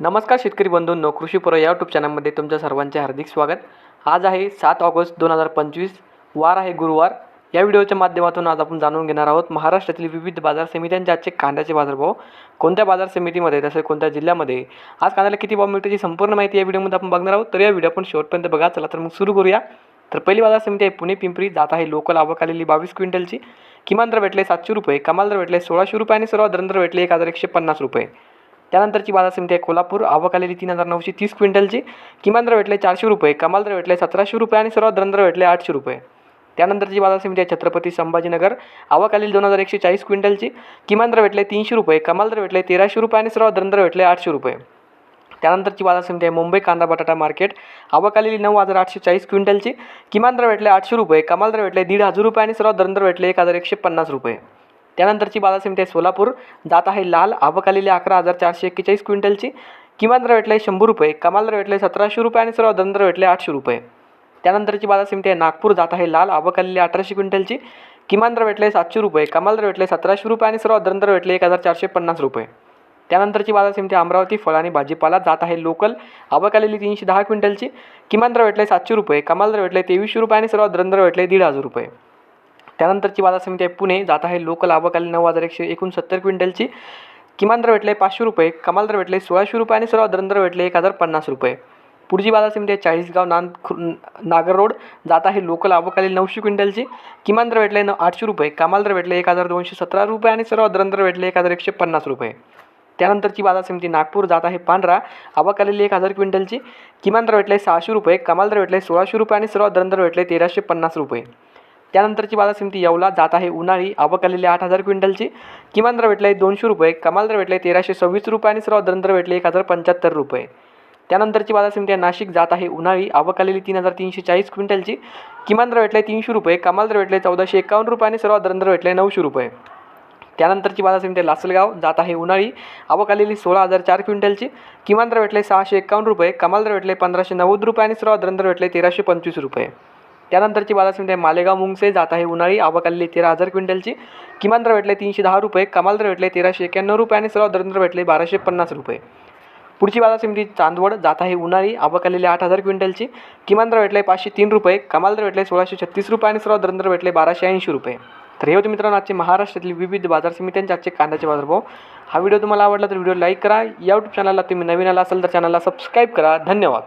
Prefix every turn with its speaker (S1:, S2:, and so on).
S1: नमस्कार शेतकरी बंधूंनो कृषीपुरा या यूट्यूब चॅनलमध्ये तुमच्या सर्वांचे हार्दिक स्वागत. आज आहे सात ऑगस्ट दोन हजार पंचवीस वार आहे गुरुवार. या व्हिडिओच्या माध्यमातून आज आपण जाणून घेणार आहोत महाराष्ट्रातील विविध बाजार समित्यांचे आजचे कांद्याचे बाजारभाव. कोणत्या बाजार समितीमध्ये तसेच कोणत्या जिल्ह्यामध्ये? आज कांद्याला किती भाव मिळते याची संपूर्ण माहिती या व्हिडिओमध्ये आपण बघणार आहोत. तर या व्हिडिओ आपण शेवटपर्यंत बघा. चला तर मग सुरू करूया. तर पहिली बाजार समिती आहे पुणे पिंपरी. जात आहे लोकल आवक आलेली बावीस क्विंटलची. किमान दर भेटले सातशे रुपये कमाल दर भेटले सोळाशे रुपये आणि सर्वात दर भेटले एक हजार एकशे पन्नास रुपये. त्यानंतरची बाजार समिती आहे कोल्हापूर. आवक आलेली तीन हजार नऊशे तीस क्विंटलची. किमान दर भेटले चारशे रुपये कमाल दर भेटले सतराशे रुपये आणि सर्वात दर भेटले आठशे रुपये. त्यानंतरची बाजार समिती आहे छत्रपती संभाजीनगर. आवक आलेली दोन हजार एकशे चाळीस क्विंटलची. किमान दर भेटले तीनशे रुपये कमाल दर भेटले तेराशे रुपये आणि सर्वात दर भेटले आठशे रुपये. त्यानंतरची बाजार समिती आहे मुंबई कांदा बटाटा मार्केट. आवक आलेली नऊ हजार आठशे चाळीस क्विंटलची. किमान दर भेटले आठशे रुपये कमाल दर भेटले दीड हजार रुपये आणि सर्वात दर भेटले एक हजार एकशे पन्नास रुपये. त्यानंतरची बाजार समिती आहे सोलापूर. जात आहे लाल. आवक आलेली अकरा हजार चारशे एक्केचाळीस क्विंटलची. किमान दर भेटले शंभर रुपये. कमाल दर भेटले सतराशे रुपये आणि सर्व दर भेटले आठशे रुपये. त्यानंतरची बाजार समिती आहे नागपूर. जात आहे लाल. आवक आलेली अठराशे क्विंटलची. किमान दर भेटले सातशे रुपये. कमाल दर भेटले सतराशे रुपये आणि सर्व दर भेटले एक हजार चारशे पन्नास रुपये. त्यानंतरची बाजार समिती अमरावती फळ आणि भाजीपाला. जात आहे लोकल. आवक आलेली तीनशे दहा क्विंटलची. किमान दर भेटले सातशे रुपये. कमाल दर भेटले तेवीसशे रुपये आणि सर्व दर भेटले दीड हजार रुपये. त्यानंतरची बाजार समिती आहे पुणे. जात आहे लोकल आवक नऊ हजार एकशे एकोणसत्तर क्विंटलची. किमान दर भेटले पाचशे रुपये कमाल दर भेटले सोळाशे रुपये आणि सर्व दर भेटले एक हजार पन्नास रुपये. पुढची बाजार समिती आहे चाळीसगाव नान नागर रोड. जात आहे लोकल आवक नऊशे क्विंटलची. किमान दर भेटले न आठशे रुपये कमाल दर भेटले एक हजार दोनशे सतरा रुपये आणि सर्व दर भेटले एक हजार एकशे पन्नास रुपये. त्यानंतरची बाजार समिती नागपूर. जात आहे पांढरा. आवक एक हजार क्विंटलची. किमान दर भेटले सहाशे रुपये कमाल दर भेटले सोळाशे रुपये आणि सर्वात दर भेटले तेराशे पन्नास रुपये. त्यानंतरची बाजार समिती येवला जात आहे उन्हाळी. आवक आलेली आठ हजार क्विंटलची. किमान दर भेटले दोनशे रुपये. कमाल दर भेटले तेराशे सव्वीस रुपये आणि सर्वात दर भेटले एक हजार पंच्याहत्तर रुपये. त्यानंतरची बाजार समिती आहे नाशिक जात आहे उन्हाळी. आवक आलेली तीन हजार तीनशे चाळीस क्विंटलची. किमान दर भेटले तीनशे रुपये. कमाल दर भेटले चौदाशे एकावन्न रुपये आणि सर्वात दर भेटले नऊशे रुपये. त्यानंतरची बाजार समिती आहे लासलगाव जात आहे उन्हाळी. आवक आलेली सोळा हजार चार क्विंटलची. किमान दर भेटले सहाशे एकावन्न रुपये. कमाल दर भेटले पंधराशे नव्वद रुपये आणि सर्वात दर भेटले तेराशे पंचवीस रुपये. त्यानंतरची बाजार आहे मालेगाव मुंगसे जात आहे उन्हाळी आवक आलेली तेरा हजार क्विंटलची. किमान दर भेटले तीनशे दहा रुपये कमाल दर भेटले तेराशे एक्याण्णव रुपये आणि सर्वात दर भेटले बाराशे पन्नास रुपये. पुढची बाजार समिती चांदवड जात आहे उन्हाळी आवक आलेली आठ हजार क्विंटलची. किमान दर भेटले पाचशे तीन रुपये कमाल दर भेटले सोळाशे छत्तीस रुपये आणि सर्वात दर दर भेटले बाराशे ऐंशी रुपये. तर हे होते मित्रांनो आजचे महाराष्ट्रातील विविध बाजार समित्यांचे आजचे कांद्याचे बाजारभाव. हा व्हिडिओ तुम्हाला आवडला तर व्हिडिओ लाईक करा. या यूट्यूब चॅनलला तुम्ही नवीन आला असेल तर चॅनलला सबस्क्राईब करा. धन्यवाद.